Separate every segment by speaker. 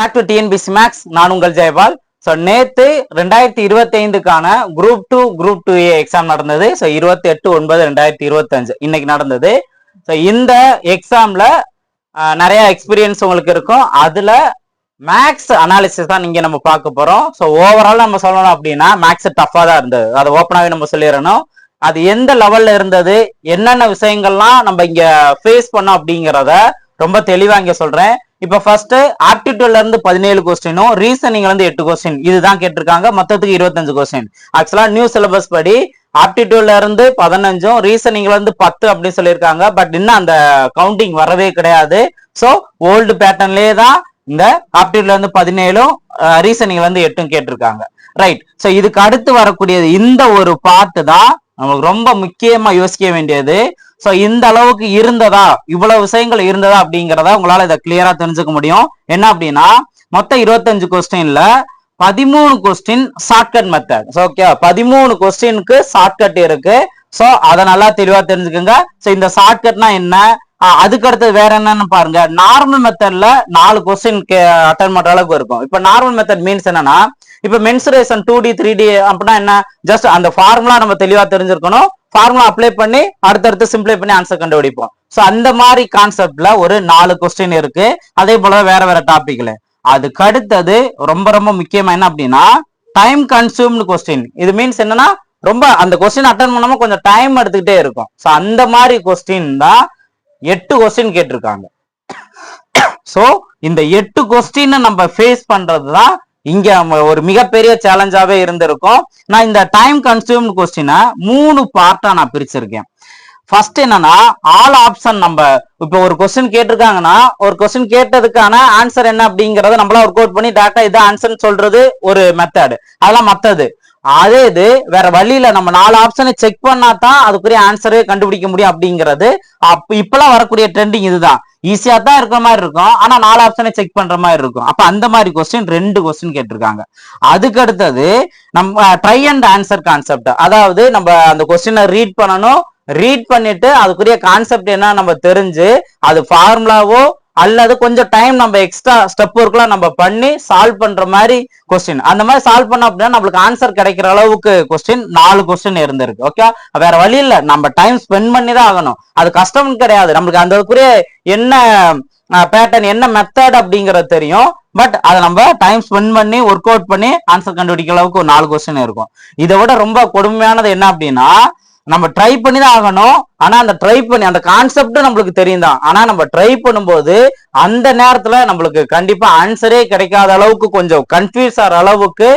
Speaker 1: Back to TNPSC maths நான் உங்கள் Jayapal. So நேற்று ரெண்டாயிரத்தி இருபத்தி ஐந்துக்கான group two group two A exam நடந்தது. ஸோ இருபத்தி எட்டு ஒன்பது ரெண்டாயிரத்தி இருபத்தஞ்சு. இன்னைக்கு நடந்தது. ஸோ இந்த எக்ஸாமில் நிறைய எக்ஸ்பீரியன்ஸ் உங்களுக்கு இருக்கும். அதில் மேக்ஸ் அனாலிசிஸ் தான் நீங்க நம்ம பார்க்க போகிறோம் ஸோ ஓவரால் நம்ம சொல்லணும் அப்படின்னா மேக்ஸ் டஃப்பாக தான் இருந்தது. அதை ஓப்பனாகவே நம்ம சொல்லிடணும். அது எந்த லெவலில் இருந்தது? என்னென்ன விஷயங்கள்லாம் நம்ம இங்கே ஃபேஸ் பண்ணோம் அப்படிங்கிறத ரொம்ப தெளிவாக இங்கே சொல்கிறேன் இப்போ ஃபர்ஸ்ட் ஆப்டிடியூட்ல இருந்து பதினேழு கொஸ்டினும் ரீசனிங்ல இருந்து எட்டு கொஸ்டின் இதுதான் கேட்டிருக்காங்க. மொத்தத்துக்கு இருபத்தஞ்சு கொஸ்டின் ஆக்சுவலா நியூ சிலபஸ் படி ஆப்டிடியூட்ல இருந்து பதினஞ்சும் ரீசனிங்ல இருந்து பத்து அப்படின்னு சொல்லியிருக்காங்க. பட் இன்னும் அந்த கவுண்டிங் வரவே கிடையாது. ஸோ ஓல்டு பேட்டர்ன்லேயே தான் இந்த ஆப்டிடியூட்ல இருந்து பதினேழும் ரீசனிங்ல இருந்து எட்டும் கேட்டிருக்காங்க. ரைட் ஸோ இதுக்கு அடுத்து வரக்கூடியது இந்த ஒரு பார்ட்டு தான் நமக்கு ரொம்ப முக்கியமா யோசிக்க வேண்டியது. சோ இந்த அளவுக்கு இருந்ததா? இவ்வளவு விஷயங்கள் இருந்ததா அப்படிங்கிறத உங்களால இதை கிளியரா தெரிஞ்சுக்க முடியும். என்ன அப்படின்னா மொத்தம் இருபத்தஞ்சு கொஸ்டின்ல பதிமூணு கொஸ்டின் ஷார்ட்கட் மெத்தட் ஓகே பதிமூணு கொஸ்டினுக்கு ஷார்ட்கட் இருக்கு. சோ அதை நல்லா தெளிவா தெரிஞ்சுக்கோங்க. சோ இந்த ஷார்ட்கட்னா என்ன? அதுக்கு அடுத்தது வேற என்னன்னு பாருங்க. நார்மல் மெத்தட்ல நாலு கொஸ்டின் அட்டன் பண்ற அளவுக்கு இருக்கும். இப்ப நார்மல் மெத்தட் மீன்ஸ் என்னன்னா இப்ப mensuration two D three D அப்படின்னா என்ன? ஜஸ்ட் அந்த ஃபார்முலா நம்ம தெளிவா தெரிஞ்சிருக்கணும். ஃபார்முலா அப்ளை பண்ணி அடுத்தடுத்து சிம்பிளை பண்ணி ஆன்சர் கண்டுபிடிப்போம். ஸோ அந்த மாதிரி கான்செப்ட்ல ஒரு நாலு கொஸ்டின் இருக்கு. அதே போல வேற வேற டாபிக்ல அதுக்கு அடுத்தது ரொம்ப ரொம்ப முக்கியமா என்ன அப்படின்னா டைம் கன்சியூம்டு கொஸ்டின் இது மீன்ஸ் என்னன்னா ரொம்ப அந்த கொஸ்டின் அட்டன் பண்ணாம கொஞ்சம் டைம் எடுத்துக்கிட்டே இருக்கும். ஸோ அந்த மாதிரி கொஸ்டின் தான் எட்டு கொஸ்டின் கேட்டிருக்காங்க. ஸோ இந்த எட்டு கொஸ்டின் நம்ம ஃபேஸ் பண்றது தான் இங்க ஒரு மிகப்பெரிய சேலஞ்சாவே இருந்திருக்கும். நான் இந்த டைம் கன்சியூம்டு கொஸ்டினை மூணு பார்ட்டா நான் பிரிச்சிருக்கேன். ஃபர்ஸ்ட் என்னன்னா ஆல் ஆப்ஷன் நம்ம இப்போ ஒரு கொஸ்டின் கேட்டிருக்காங்கன்னா ஒரு கொஸ்டின் கேட்டதுக்கான ஆன்சர் என்ன அப்படிங்கறத நம்மளா ஒர்க் அவுட் பண்ணி டேரக்டா இதான் ஆன்சர் சொல்றது ஒரு மெத்தட் அதெல்லாம் மத்தது. அதே இது வேற வழியில நம்ம நாலு ஆப்ஷனை செக் பண்ணா தான் அதுக்குரிய ஆன்சரே கண்டுபிடிக்க முடியும் அப்படிங்கிறது. அப்ப இப்பெல்லாம் வரக்கூடிய ட்ரெண்டிங் இதுதான். ஈஸியா தான் இருக்கிற மாதிரி இருக்கும். ஆனா நாலு ஆப்ஷனை செக் பண்ற மாதிரி இருக்கும். அப்ப அந்த மாதிரி கொஸ்டின் ரெண்டு கொஸ்டின் கேட்டிருக்காங்க. அதுக்கு அடுத்தது நம்ம ட்ரை அண்ட் ஆன்சர் கான்செப்ட் அதாவது நம்ம அந்த கொஸ்டினை ரீட் பண்ணணும். ரீட் பண்ணிட்டு அதுக்குரிய கான்செப்ட் என்ன நம்ம தெரிஞ்சு அது ஃபார்முலாவோ அல்லது கொஞ்சம் டைம் நம்ம எக்ஸ்ட்ரா ஸ்டெப் ஒர்க்லாம் நம்ம பண்ணி சால்வ் பண்ற மாதிரி கொஸ்டின் அந்த மாதிரி சால்வ் பண்ண அப்படின்னா நம்மளுக்கு ஆன்சர் கிடைக்கிற அளவுக்கு கொஸ்டின் நாலு கொஸ்டின் இருந்திருக்கு. ஓகே வேற வழி இல்ல. நம்ம டைம் ஸ்பெண்ட் பண்ணி தான் ஆகணும். அது கஷ்டம் கிடையாது. நம்மளுக்கு அந்த என்ன பேட்டர்ன் என்ன மெத்தட் அப்படிங்கறது தெரியும். பட் அதை நம்ம டைம் ஸ்பெண்ட் பண்ணி ஒர்க் அவுட் பண்ணி ஆன்சர் கண்டுபிடிக்கிற அளவுக்கு ஒரு நாலு கொஸ்டின் இருக்கும். இதை விட ரொம்ப கொடுமையானது என்ன அப்படின்னா நம்ம ட்ரை பண்ணி தான் ஆகணும். ஆனா அந்த ட்ரை பண்ணி அந்த கான்செப்டும் நம்மளுக்கு தெரியும் தான் ஆனா நம்ம ட்ரை பண்ணும்போது அந்த நேரத்துல நம்மளுக்கு கண்டிப்பா ஆன்சரே கிடைக்காத அளவுக்கு கொஞ்சம் கன்ஃபியூஸ் ஆகிற அளவுக்கு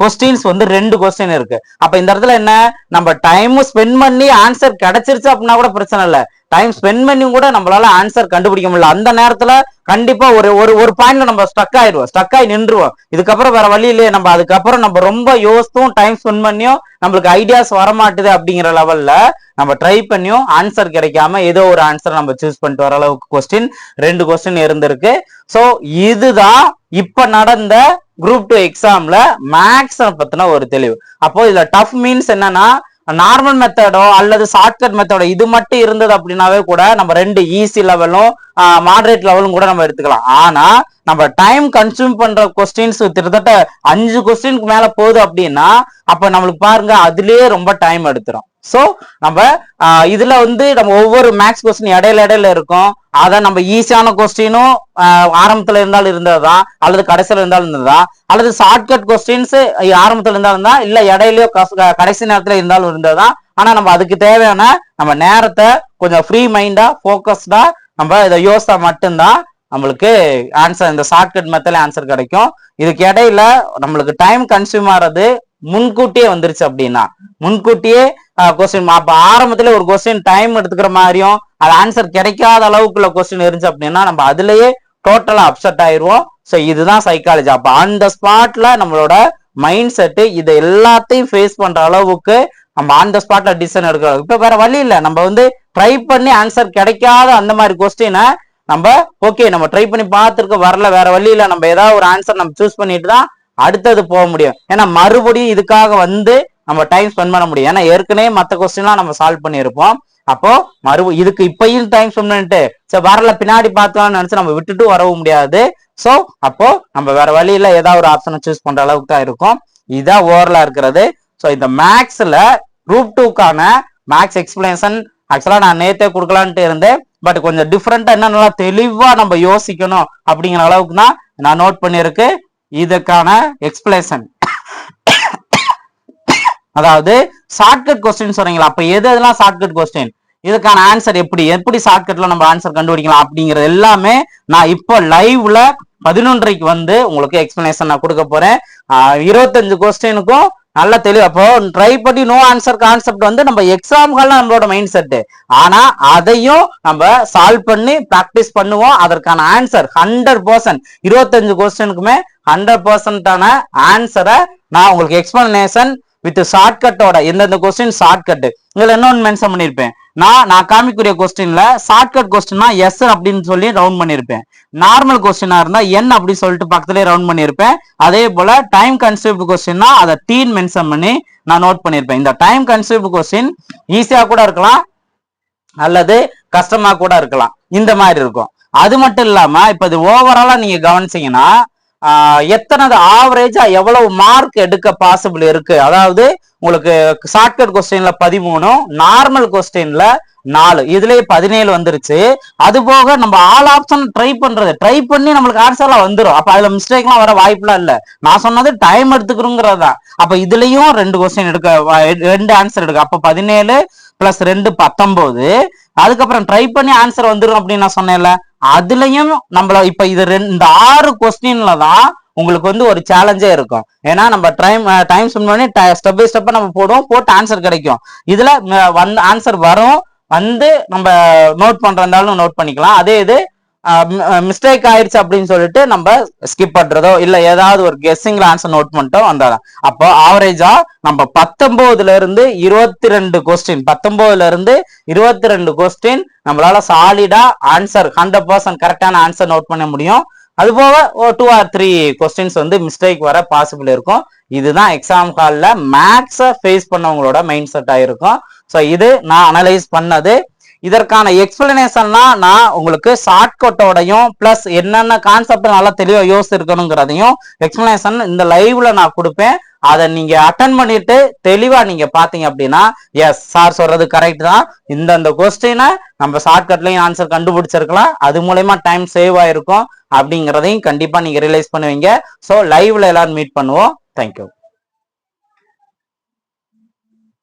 Speaker 1: கொஸ்டின்ஸ் வந்து ரெண்டு கொஸ்டின் இருக்கு. அப்ப இந்த இடத்துல என்ன? நம்ம டைம் ஸ்பெண்ட் பண்ணி ஆன்சர் கிடைச்சிருச்சு அப்படின்னா கூட பிரச்சனை இல்லை. டைம் ஸ்பெண்ட் பண்ணி கூட நம்மளால ஆன்சர் கண்டுபிடிக்க முடியல. அந்த நேரத்துல கண்டிப்பா ஒரு ஒரு ஒரு பாயிண்ட்ல நம்ம ஸ்டக் ஆயிடுவோம். ஸ்டக் ஆகி நின்றுவோம். இதுக்கப்புறம் வேற வழி இல்லையே. நம்ம அதுக்கப்புறம் நம்ம ரொம்ப யோசித்தும் டைம் ஸ்பெண்ட் பண்ணியும் நம்மளுக்கு ஐடியாஸ் வரமாட்டுது அப்படிங்கிற லெவல்ல நம்ம ட்ரை பண்ணியும் ஆன்சர் கிடைக்காம ஏதோ ஒரு ஆன்சர் நம்ம சூஸ் பண்ணிட்டு வர அளவுக்கு கொஸ்டின் ரெண்டு கொஸ்டின் இருந்திருக்கு. ஸோ இதுதான் இப்ப நடந்த குரூப் டூ எக்ஸாம்ல மேக்ஸ் பத்தின ஒரு தெளிவு. அப்போ இதுல டஃப் மீன்ஸ் என்னன்னா நார்மல் மெத்தடோ அல்லது ஷார்ட்கட் மெத்தடோ இது மட்டும் இருந்தது அப்படின்னாவே கூட நம்ம ரெண்டு ஈஸி லெவலும் மாடரேட் லெவலும் கூட நம்ம எடுத்துக்கலாம். ஆனா நம்ம டைம் கன்சியூம் பண்ற கொஸ்டின்ஸ் கிட்டத்தட்ட அஞ்சு கொஸ்டினுக்கு மேல போகுது அப்படின்னா அப்ப நம்மளுக்கு பாருங்க அதுலயே ரொம்ப டைம் எடுத்துரும். ஸோ நம்ம இதுல வந்து நம்ம ஒவ்வொரு மேக்ஸ் கொஸ்டின் இடையில இடையில இருக்கும். அதை நம்ம ஈஸியான கொஸ்டினும் ஆரம்பத்துல இருந்தாலும் இருந்ததுதான் அல்லது கடைசியில இருந்தாலும் இருந்ததா அல்லது ஷார்ட்கட் கொஸ்டின்ஸ் ஆரம்பத்துல இருந்தாலும் தான் இல்ல இடையிலயோ கடைசி நேரத்துல இருந்தாலும் இருந்ததுதான். ஆனா நம்ம அதுக்கு தேவையான நம்ம நேரத்தை கொஞ்சம் ஃப்ரீ மைண்டா ஃபோக்கஸ்டாக நம்ம இதை யோசித்தா மட்டும்தான் நம்மளுக்கு ஆன்சர் இந்த ஷார்ட்கட் மெத்தட்ல ஆன்சர் கிடைக்கும். இதுக்கு இடையில நம்மளுக்கு டைம் கன்சியூம் ஆறது முன்கூட்டியே வந்துருச்சு அப்படின்னா முன்கூட்டியே கொஸ்டின் அப்ப ஆரம்பத்துல ஒரு கொஸ்டின் டைம் எடுத்துக்கிற மாதிரியும் அது ஆன்சர் கிடைக்காத அளவுக்குள்ள கொஸ்டின் இருந்துச்சு அப்படின்னா நம்ம அதுலயே டோட்டலா அப்செட் ஆயிருவோம். ஸோ இதுதான் சைக்காலஜி அப்ப அந்த ஸ்பாட்ல நம்மளோட மைண்ட் செட்டு இதை எல்லாத்தையும் ஃபேஸ் பண்ற அளவுக்கு நம்ம அந்த ஸ்பாட்ல டிசிஷன் எடுக்கிறோம் இப்ப வேற வழி இல்லை. நம்ம வந்து ட்ரை பண்ணி ஆன்சர் கிடைக்காத அந்த மாதிரி கொஸ்டினை நம்ம ஓகே நம்ம ட்ரை பண்ணி பார்த்துருக்க வரல. வேற வழி இல்லை. நம்ம ஏதாவது ஒரு ஆன்சர் நம்ம சூஸ் பண்ணிட்டு தான் அடுத்தது போக முடியும். ஏன்னா மறுபடியும் இதுக்காக வந்து நம்ம டைம் ஸ்பெண்ட் பண்ண முடியும். ஏன்னா ஏற்கனவே மற்ற கொஸ்டின்லாம் நம்ம சால்வ் பண்ணியிருப்போம். அப்போ மறு இதுக்கு இப்பயும் டைம் ஸ்பெண்ட் பண்ணிட்டு சரி வரல பின்னாடி பார்க்கலாம்னு நினைச்சு நம்ம விட்டுட்டு வரவும் முடியாது. ஸோ அப்போ நம்ம வேற வழியில ஏதாவது ஒரு ஆப்ஷனை சூஸ் பண்ற அளவுக்கு தான் இருக்கும். இதான் ஓவரலா இருக்கிறது. ஸோ இந்த மேக்ஸ்ல குரூப் டூக்கான மேக்ஸ் எக்ஸ்பிளேஷன் ஆக்சுவலா நான் நேத்தே கொடுக்கலான்ட்டு இருந்தேன். பட் கொஞ்சம் டிஃப்ரெண்டா என்ன நல்லா தெளிவா நம்ம யோசிக்கணும் அப்படிங்கிற அளவுக்கு தான் நான் நோட் பண்ணியிருக்கு. இதுக்கான எக்ஸ்பிளேஷன் அதாவது ஷார்ட்கட் கொஸ்டின் சொல்றீங்களா அப்ப எது எதெல்லாம் ஷார்ட்கட் கொஸ்டின் இதுக்கான ஆன்சர் எப்படி? எப்படி ஷார்ட்கட்ல நம்ம ஆன்சர் கண்டுபிடிக்கலாம் அப்படிங்கிறது எல்லாமே நான் இப்போ லைவ்ல பதினொன்றைக்கு வந்து உங்களுக்கு எக்ஸ்பிளனேஷன் நான் கொடுக்க போறேன். இருபத்தஞ்சு கொஸ்டினுக்கும் நல்ல தெளிவு அப்போ ட்ரை பண்ணி நோ ஆன்சர் கான்செப்ட் வந்து நம்ம எக்ஸாம்கள் நம்மளோட மைண்ட் செட் ஆனா அதையும் நம்ம சால்வ் பண்ணி ப்ராக்டிஸ் பண்ணுவோம். அதற்கான ஆன்சர் ஹண்ட்ரட் பர்சன்ட் இருபத்தஞ்சு கொஸ்டினுக்குமே ஹண்ட்ரட் பர்சன்டான ஆன்சரை நான் உங்களுக்கு எக்ஸ்பிளனேஷன் வித் ஷார்ட்கட்டோட எந்தெந்த கொஸ்டின் ஷார்ட்கட் இதுல இன்னொன்னு மென்ஷன் பண்ணியிருப்பேன் நான் நான் காமிக்கூடிய கொஸ்டின்ல ஷார்ட்கட் கொஸ்டின்னா எஸ் அப்படின்னு சொல்லி ரவுண்ட் பண்ணியிருப்பேன் நார்மல் கொஸ்டினா இருந்தா என் அப்படின்னு சொல்லிட்டு பக்கத்துலயே ரவுண்ட் பண்ணியிருப்பேன் அதே போல டைம் கன்சியூப்ட் கொஸ்டின்னா அதை டீன் மென்ஷன் பண்ணி நான் நோட் பண்ணியிருப்பேன் இந்த டைம் கன்சியூப்ட் கொஸ்டின் ஈஸியா கூட இருக்கலாம் அல்லது கஷ்டமா கூட இருக்கலாம். இந்த மாதிரி இருக்கும். அது மட்டும் இல்லாம இப்ப இது ஓவராலா நீங்க கவனிச்சீங்கன்னா எத்தனை ஆவரேஜா எவ்வளவு மார்க் எடுக்க பாசிபிள் இருக்கு? அதாவது உங்களுக்கு ஷார்ட்கட் கொஸ்டின்ல பதிமூணும் நார்மல் கொஸ்டின்ல நாலு. இதுலயே பதினேழு வந்துருச்சு. அது போக நம்ம ஆல் ஆப்ஷன் ட்ரை பண்றது. ட்ரை பண்ணி நம்மளுக்கு ஆன்சர்லாம் வந்துடும் அப்ப அதுல மிஸ்டேக்லாம் வர வாய்ப்புலாம் இல்ல. நான் சொன்னது டைம் எடுத்துக்கிறோங்கிறது தான் அப்ப இதுலயும் ரெண்டு கொஸ்டின் எடுக்க ரெண்டு ஆன்சர் எடுக்க. அப்ப பதினேழு பிளஸ் ரெண்டு பத்தொன்பது. அதுக்கப்புறம் ட்ரை பண்ணி ஆன்சர் வந்துடும் அப்படின்னு நான் சொன்னேன்ல. அதுலயும் நம்மள இப்ப இது ரெண்டு- இந்த ஆறு கொஸ்டின்ல தான் உங்களுக்கு வந்து ஒரு சேலஞ்சே இருக்கும். ஏன்னா நம்ம டைம் டைம் ஸ்பெண்ட் பண்ணி ஸ்டெப் பை ஸ்டெப்பா நம்ம போடுவோம் போட்டு ஆன்சர் கிடைக்கும். இதுல வந்து ஆன்சர் வரும் வந்து நம்ம நோட் பண்றதாலும் நோட் பண்ணிக்கலாம். அதே இது மிஸ்டேக் ஆயிடுச்சு அப்படின்னு சொல்லிட்டு நம்ம ஸ்கிப் பண்றதோ இல்ல ஏதாவது ஒரு கெஸ்ஸிங்ல ஆன்சர் நோட் பண்ணிட்டோம் வந்தாதான். அப்போ ஆவரேஜா நம்ம பத்தொன்பதுல இருந்து இருபத்தி ரெண்டு கொஸ்டின் பத்தொன்பதுல இருந்து இருபத்தி ரெண்டு கொஸ்டின் நம்மளால சாலிடா ஆன்சர் ஹண்ட்ரட் பர்சன்ட் கரெக்டான ஆன்சர் நோட் பண்ண முடியும். அது போக டூ ஆர் த்ரீ கொஸ்டின்ஸ் வந்து மிஸ்டேக் வர பாசிபிள் இருக்கும். இதுதான் எக்ஸாம் ஹாலில் மேக்ஸை ஃபேஸ் பண்ணவங்களோட மைண்ட் செட்டாக இருக்கும். ஸோ இது நான் அனலைஸ் பண்ணது இதற்கான எக்ஸ்பிளனேஷன்னா நான் உங்களுக்கு ஷார்ட்கட்டோடையும் ப்ளஸ் என்னென்ன கான்செப்ட் நல்லா தெளிவாக யோசிச்சிருக்கணுங்கிறதையும் எக்ஸ்பிளனேஷன் இந்த லைவ்ல நான் கொடுப்பேன். அதை நீங்க அட்டன் பண்ணிட்டு தெளிவா நீங்க பாத்தீங்க அப்படின்னா எஸ் சார் சொல்றது கரெக்ட் தான். இந்தந்த கொஸ்டினை நம்ம ஷார்ட்கட்லயும் ஆன்சர் கண்டுபிடிச்சிருக்கலாம். அது மூலயமா டைம் சேவ் ஆயிருக்கும். அப்படிங்கிறதையும் கண்டிப்பா நீங்க ரியலைஸ் பண்ணுவீங்க. ஸோ லைவ்ல எல்லாரும் மீட் பண்ணுவோம். தேங்க்யூ